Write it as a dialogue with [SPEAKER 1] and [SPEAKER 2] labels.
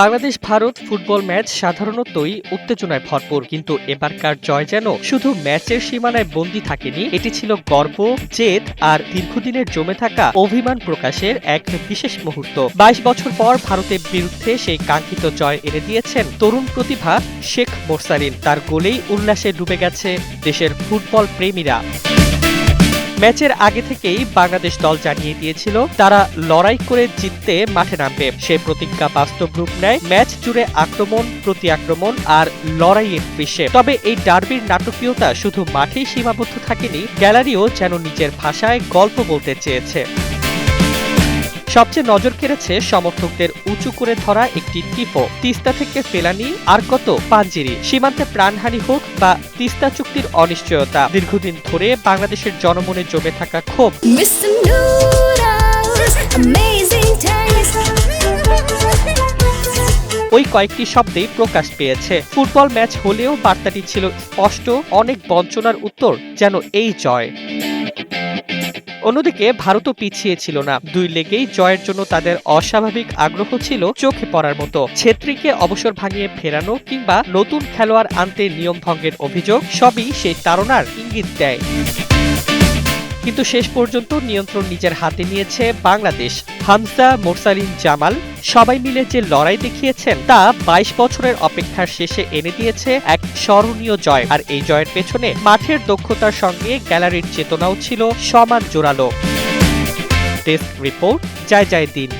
[SPEAKER 1] Bangladesh Bharat football match সাধারণতই উত্তেজনায় ভরপুর, কিন্তু এবারকার জয় যেন শুধু ম্যাচের সীমানায় বন্দী থাকেনি, এটি ছিল গর্ব, জেদ আর দীর্ঘদিনের জমে থাকা অভিমান প্রকাশের এক বিশেষ মুহূর্ত। বাইশ বছর পর ভারতের বিরুদ্ধে সেই কাঙ্ক্ষিত জয় এনে দিয়েছেন তরুণ প্রতিভা শেখ মোরসালিন। তার গোলেই উল্লাসে ডুবে গেছে দেশের ফুটবল প্রেমীরা। ম্যাচের আগে থেকেই বাংলাদেশ দল জানিয়ে দিয়েছিল, তারা লড়াই করে জিততে মাঠে নামবে। সে প্রতিজ্ঞা বাস্তব রূপ নেয়। ম্যাচ জুড়ে আক্রমণ প্রতি আক্রমণ আর লড়াইয়ের বিশ্বে তবে এই ডার্বির নাটকীয়তা শুধু মাঠেই সীমাবদ্ধ থাকেনি, গ্যালারিও যেন নিজের ভাষায় গল্প বলতে চেয়েছে। সবচেয়ে নজর কেড়েছে সমর্থকদের উঁচু করে ধরা একটি টিপো। তিস্তা থেকে ফেলানি আর কত? পাঞ্জিরি। সীমান্তে প্রাণহানি হোক বা তিস্তা চুক্তির অনিশ্চয়তা দীর্ঘদিন ধরে বাংলাদেশের জনমনে জমে থাকা ক্ষোভ. ওই কয়েকটি শব্দেই প্রকাশ পেয়েছে। ফুটবল ম্যাচ হলেও বার্তাটি ছিল স্পষ্ট অনেক বঞ্চনার উত্তর যেন এই জয়। অন্যদিকে ভারতও পিছিয়ে ছিল না। দুই লেগেই জয়ের জন্য তাদের অস্বাভাবিক আগ্রহ ছিল চোখে পড়ার মতো। ছেত্রীকে অবসর ভাঙিয়ে ফেরানো কিংবা নতুন খেলোয়াড় আনতে নিয়ম ভঙ্গের অভিযোগ, সবই সেই তারণার ইঙ্গিত দেয়। কিন্তু শেষ পর্যন্ত নিয়ন্ত্রণ নিজের হাতে নিয়েছে বাংলাদেশ। হামজা মোরসালিন জামাল, সবাই মিলে যে লড়াই দেখিয়েছেন তা বাইশ বছরের অপেক্ষার শেষে এনে দিয়েছে এক স্মরণীয় জয়। আর এই জয়ের পেছনে মাঠের দক্ষতার সঙ্গে গ্যালারির চেতনাও ছিল সমান জোরালো। ডেস্ক রিপোর্ট, জয় জয় দিন।